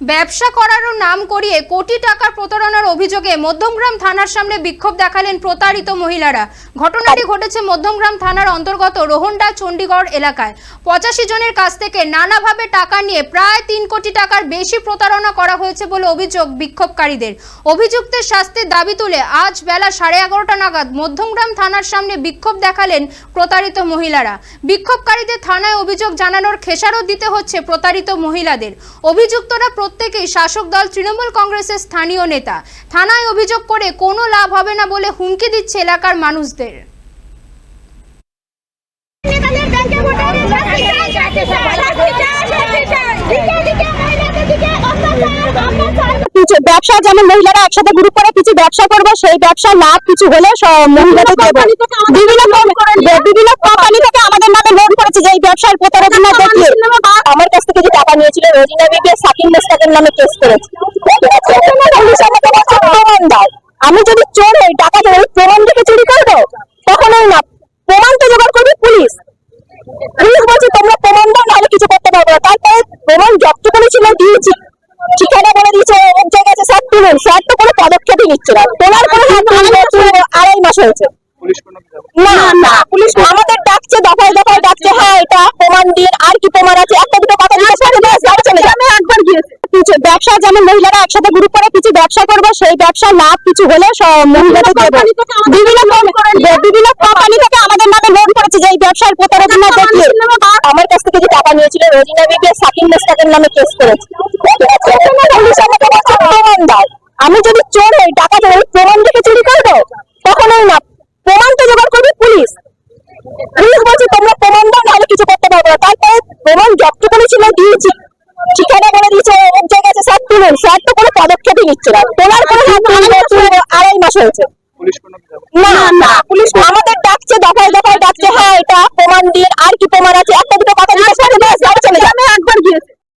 ব্যবসা করারও নাম করিয়ে কোটি টাকার প্রতারণার অভিযোগে মধ্যমগ্রাম থানার সামনে বিক্ষোভ দেখালেন প্রতারিত মহিলারা। ঘটনাটি ঘটেছে মধ্যমগ্রাম থানার অন্তর্গত রোহন্ডা, চণ্ডীগড় এলাকায়। পঁচাশি জনের কাছ থেকে নানাভাবে টাকা নিয়ে প্রায় তিন কোটি টাকার বেশি প্রতারণা করা হয়েছে বলে অভিযোগ বিক্ষোভকারীদের। অভিযুক্তের শাস্তির দাবি তুলে আজ বেলা সাড়ে এগারোটা নাগাদ মধ্যমগ্রাম থানার সামনে বিক্ষোভ দেখালেন প্রতারিত মহিলারা। বিক্ষোভকারীদের থানায় অভিযোগ জানানোর খেসারত দিতে হচ্ছে প্রতারিত মহিলাদের। অভিযুক্তরা প্রত্যেকেই শাসক দল তৃণমূল কংগ্রেসের স্থানীয় নেতা। থানায় অভিযোগ করে কোনো লাভ হবে না বলে হুমকি দিচ্ছে এলাকার মানুষদের। ব্যবসা যেমন মহিলারা একসাথে গ্রুপ করে কিছু ব্যবসা করবে সেই ব্যবসা লাভ কিছু হলে মহিলাদের বিভিন্ন বিভিন্ন কোম্পানি থেকে করেছে যে এই ব্যবসার প্রতারণা দেখিয়ে আমার কাছ থেকে যে টাকা নিয়েছিল রোজিনা বিবি আর সাকিব মোস্তাকের নামে কেস করেছে। পুলিশ আমাকে বলছে প্রমাণ দাও। আমি যদি চোর হই টাকা চোর প্রমাণ দেখে চুরি করব? কখনোই না। প্রমাণ তো জোগাড় করবে পুলিশ। পুলিশ বলছে তোমরা প্রমাণ দাও নাহলে কিছু করতে পারব না। তারপরে প্রমাণ যতটুকু ছিল দিয়েছি। ঠিকানা বলে দিয়েছে এক জায়গায় আছে স্যার তুলুন। স্যার তো কোনো পদক্ষেপই নিচ্ছে না। তোলার কোনো হাত আড়াই মাস হয়েছে। না না পুলিশ আমাদের ডাকছে দফায় দফায় ডাকছে হ্যাঁ এটা প্রমাণ দিন আর কি প্রমাণ আছে? একটা দুটো কথা জিজ্ঞেস করে ব্যাস গাড়ি চলে যাবে একবার গিয়েছে। কিছু ব্যবসা যেমন মহিলারা একসাথে গ্রুপ করে কিছু ব্যবসা করবে সেই ব্যবসা লাভ কিছু হলে মহিলাদের দেবো। বিভিন্ন বিভিন্ন কোম্পানি থেকে আমাদের নামে লোন করেছে যে এই ব্যবসার প্রতারণা দেখিয়ে। আমার কাছ থেকে যে টাকা নিয়েছিল রোজিনা বিবি আর সাকিব মোস্তাকের নামে কেস করেছে। পুলিশ আমাকে প্রমাণ দাও আমি যদি চোর হই টাকা চোর প্রমাণ দেখে চুরি করব? কখনোই না। প্রমাণ তো জোগাড় করবে পুলিশ। পুলিশ বলছে তোমরা প্রমাণ দাও নাহলে কিছু করতে পারব না। তারপরে প্রমাণ যতটুকু ছিল দিয়েছি ঠিকানা বলে দিয়েছে এক জায়গায় আছে স্যার তুলুন। স্যার তো কোনো পদক্ষেপই নিচ্ছে না। তোলার কোনো আড়াই মাস হয়েছে। না না পুলিশ আমাদের ডাকছে দফায় দফায় ডাকছে হ্যাঁ এটা প্রমাণ দিন